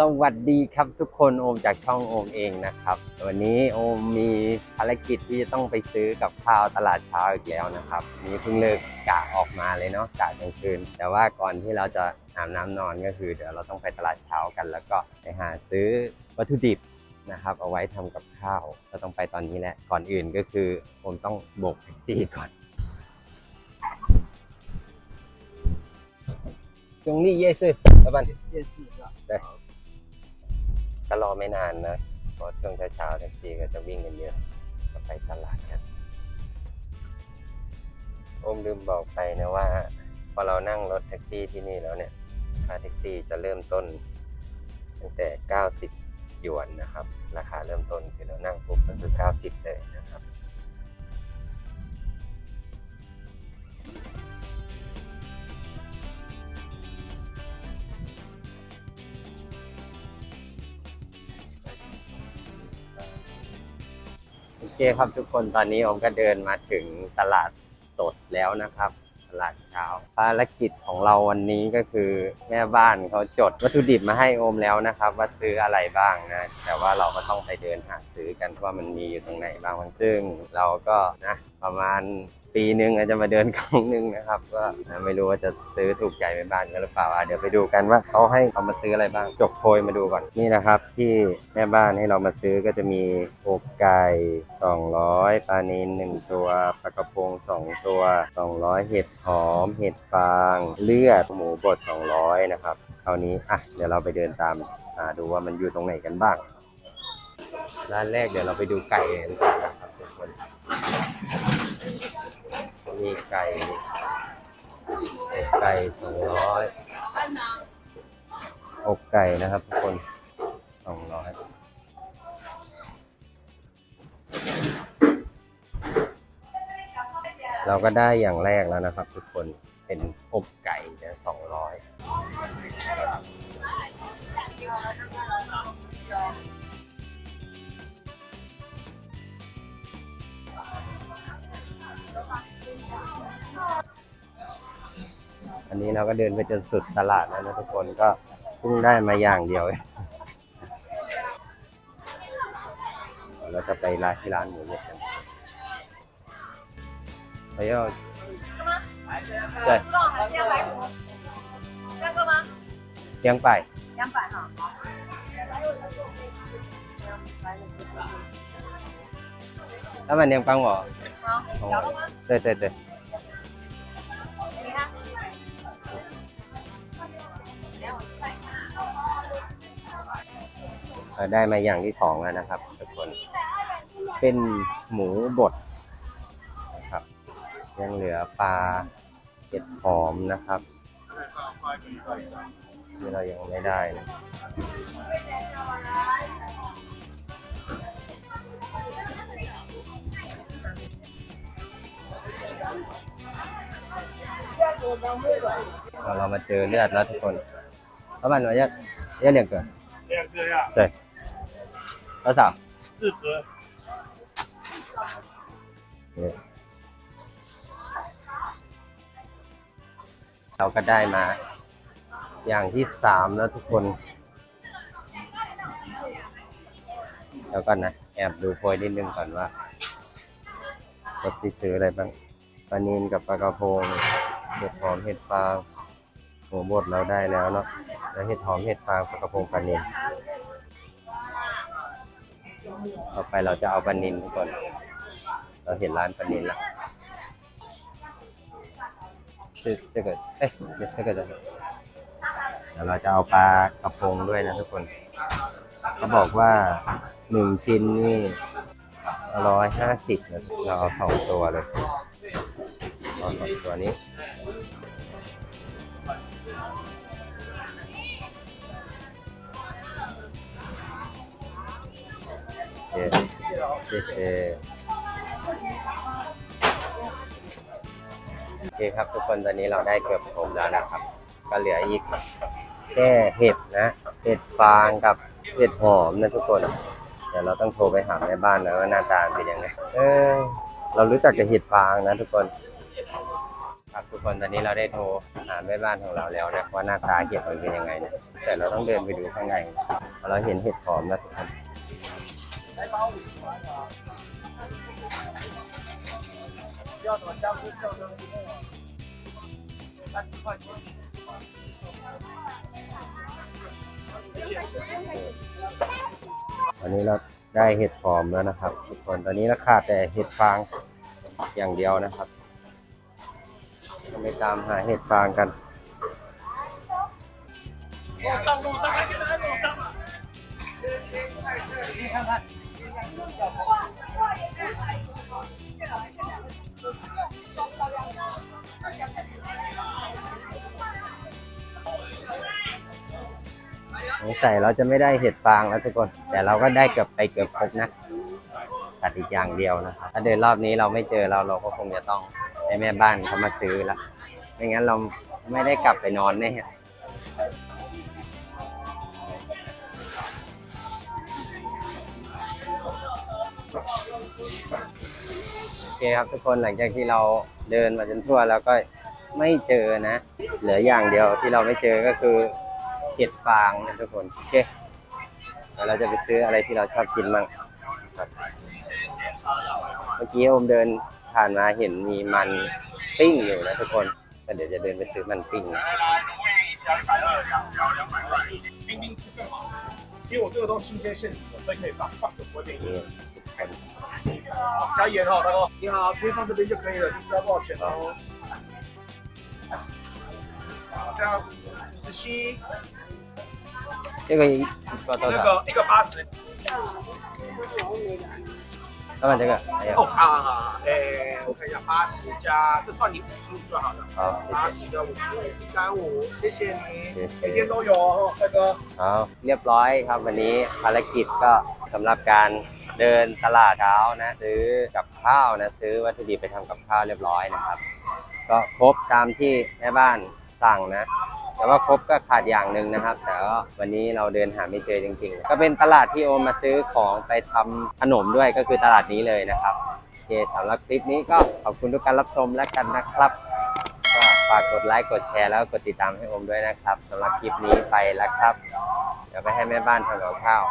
สวัสดีครับทุกคนโอมจากช่องโอมเองนะครับ วันนี้โอมมีภารกิจที่จะต้องไปซื้อกับข้าวตลาดเช้าอีกแล้วนะครับนี้เพิ่งเลิกกะออกมาเลยเนาะกะกลางคืน แต่ว่าก่อนที่เราจะอาบน้ำนอนก็คือเดี๋ยวเราต้องไปตลาดเช้ากัน แล้วก็ไปหาซื้อวัตถุดิบนะครับ เอาไว้ทำกับข้าวเราต้องไปตอนนี้แหละก่อนอื่นก็คือโอมต้องโบกแท็กซี่ก่อนตรงนี้เยสึประมาณเยสึครั ก็รอไม่นานนะเพราะช่วงเช้าๆแท็กซี่ก็จะวิ่งกันเยอะก็ไปตลาดกันอมลืมบอกไปนะว่า พอเรานั่งรถแท็กซี่ที่นี่แล้วเนี่ย ค่าแท็กซี่จะเริ่มต้น ตั้งแต่ 90 หยวนนะครับ ราคาเริ่มต้นคือเรานั่งปุ๊บก็คือ 90 เลยนะครับ เคครับทุกคนตอนนี้ผมก็เดินมาถึงตลาดสดแล้วนะครับ ตลาดเช้าภารกิจของเราวันนี้ก็คือแม่บ้านเขาจดวัตถุดิบมาให้โอมแล้วนะครับ ว่าซื้ออะไรบ้างนะ แต่ว่าเราก็ต้องไปเดินหาซื้อกันว่ามันมีอยู่ตรงไหนบ้างซึ่งเราก็นะประมาณ ปีหนึ่งอาจจะมาเดินครั้งหนึ่งนะครับก็ไม่รู้ว่าจะซื้อถูกใจแม่บ้านกันหรือเปล่าเดี๋ยวไปดูกันว่าเขาให้เอามาซื้ออะไรบ้าง จกโพยมาดูก่อนนี่นะครับ ที่แม่บ้านให้เรามาซื้อก็จะมีอกไก่200ปลานิลหนึ่งตัวปลากระพงสองตัว 200 เห็ดหอม เห็ดฟาง เลือดหมูบด 200 นะครับคราวนี้อะเดี๋ยวเราไปเดินตามหาดูว่ามันอยู่ตรงไหนกันบ้างร้านแรกเดี๋ยวเราไปดูไก่กันก่อนนะครับทุกคน มีไก่อกไก่สองร้อยอกไก่นะครับทุกคนสองร้อยเราก็ได้อย่างแรกแล้วนะครับ ทุกคนเป็นอกไก่เนี่ยสองร้อย อันนี้เราก็เดินไปจนสุดตลาดแล้วนะทุกคนก็เพิ่งได้มาอย่างเดียวเองเราจะไปร้านที่ร้านหมูเห็ดกันไปเอา 对猪肉还是要排骨？三个吗？ เลี้ยงไป 两百哈。แล้วมันเลี้ยงปังเหรอ 好，咬了吗？对对对 ได้มาอย่างที่สองแล้วนะครับทุกคน เป็นหมูบดนะครับ ยังเหลือปลาเห็ดหอมนะครับที่เรายังไม่ได้นะเรามาเจอเลือดแล้วทุกคนแล้วมันว่าจะจะเรียกเกิน 两个呀，对，多少？四盒。 เนี่ยเราก็ได้มา อย่างที่สามแล้วทุกคนแล้วก่อนนะ แอบดูโพยนิดนึงก่อนว่าเราซื้ออะไรบ้างปลานินกับปลากระพง เห็ดหอมเห็ดฟางหมูบดเราได้แล้วเนาะ แล้วเห็ดหอมเห็ดฟางปลากระพงปลานิลต่อไปเราจะเอาปลานิลก่อน เราเห็นร้านปลานิลละจะเกิดเอ๊ะจะจะเกิดเดี๋ยวเราจะเอาปลากระพงด้วยนะทุกคนเขาบอกว่าหนึ่งชิ้นนี่ร้อยห้าสิบเราเอาสองตัวเลยเอาสองตัวนี้ เย้เย้โอเคครับทุกคนตอนนี้เราได้เกือบครบแล้วนะครับ ก็เหลืออีกแค่เห็ดนะเห็ดฟางกับเห็ดหอมนะทุกคนเดี๋ยวเราต้องโทรไปหาแม่บ้านนะว่าหน้าตาเป็นยังไงเออเรารู้จักแต่เห็ดฟางนะทุกคน ครับทุกคนตอนนี้เราได้โทรหาแม่บ้านของเราแล้วนะว่าหน้าตาเห็ดมันเป็นยังไงนะแต่เราต้องเดินไปดูข้างในเพราเราเห็นเห็ดหอมแล้วทุกคน 要什么香菇秀的？三十块钱。谢谢。 ตอนนี้เราได้เห็ดหอมแล้วนะครับ ทุกคนตอนนี้เราขาดแต่เห็ดฟางอย่างเดียวนะครับเราไปตามหาเห็ดฟางกัน 我账目账，来给大家给我账嘛。你看看。 สงสัยเราจะไม่ได้เห็ดฟางแล้วทุกคน แต่เราก็ได้เกือบไปเกือบครบนะตัดอีกอย่างเดียวนะครับถ้าเดินรอบนี้เราไม่เจอเราเราก็คงจะต้องให้แม่บ้านเขามาซื้อละไม่งั้นเราไม่ได้กลับไปนอนแน่ โอเคครับทุกคนหลังจากที่เราเดินมาจนทั่วแล้วก็ไม่เจอนะ เหลืออย่างเดียวที่เราไม่เจอก็คือ เห็ดฟางนะทุกคน โอเคเดี๋ยวเราจะไปซื้ออะไรที่เราชอบกินบ้างครับ เมื่อกี้โอมเดินผ่านมาเห็นมีมันปิ้งอยู่นะทุกคนก็เดี๋ยวจะเดินไปซื้อมันปิ้งนะ 冰冰是更好吃，因为我这个都新鲜现煮的，所以可以放，放久不会变 นี่ 硬。 ทุกคน 好， 加盐哦，大哥。你好，直接放这边就可以了，就知道多少钱哦。好，这样五十七，这个一个多那少？个一个八十。老板这个还哦，有好好好，诶，我看一下，八十加，这算你五十五就好了。好八十加五十五，一三五，谢谢你谢谢，每天都有哦，帅哥。 เอาเรียบร้อยครับวันนี้ภารกิจก็สำหรับการ เดินตลาดเช้านะ ซื้อกับข้าวนะ ซื้อวัตถุดิบไปทำกับข้าวเรียบร้อยนะครับ ก็ครบตามที่แม่บ้านสั่งนะ แต่ว่าครบก็ขาดอย่างหนึ่งนะครับ แต่ว่าวันนี้เราเดินหาไม่เจอจริง ๆ ก็เป็นตลาดที่โอมมาซื้อของไปทำขนมด้วยก็คือตลาดนี้เลยนะครับโอเคสำหรับคลิปนี้ก็ขอบคุณทุกการรับชมแล้วกันนะครับก็ฝากกดไลค์กดแชร์แล้วก็กดติดตามให้โอมด้วยนะครับสำหรับคลิปนี้ไปแล้วครับเดี๋ยวไปให้แม่บ้านทำกับข้าว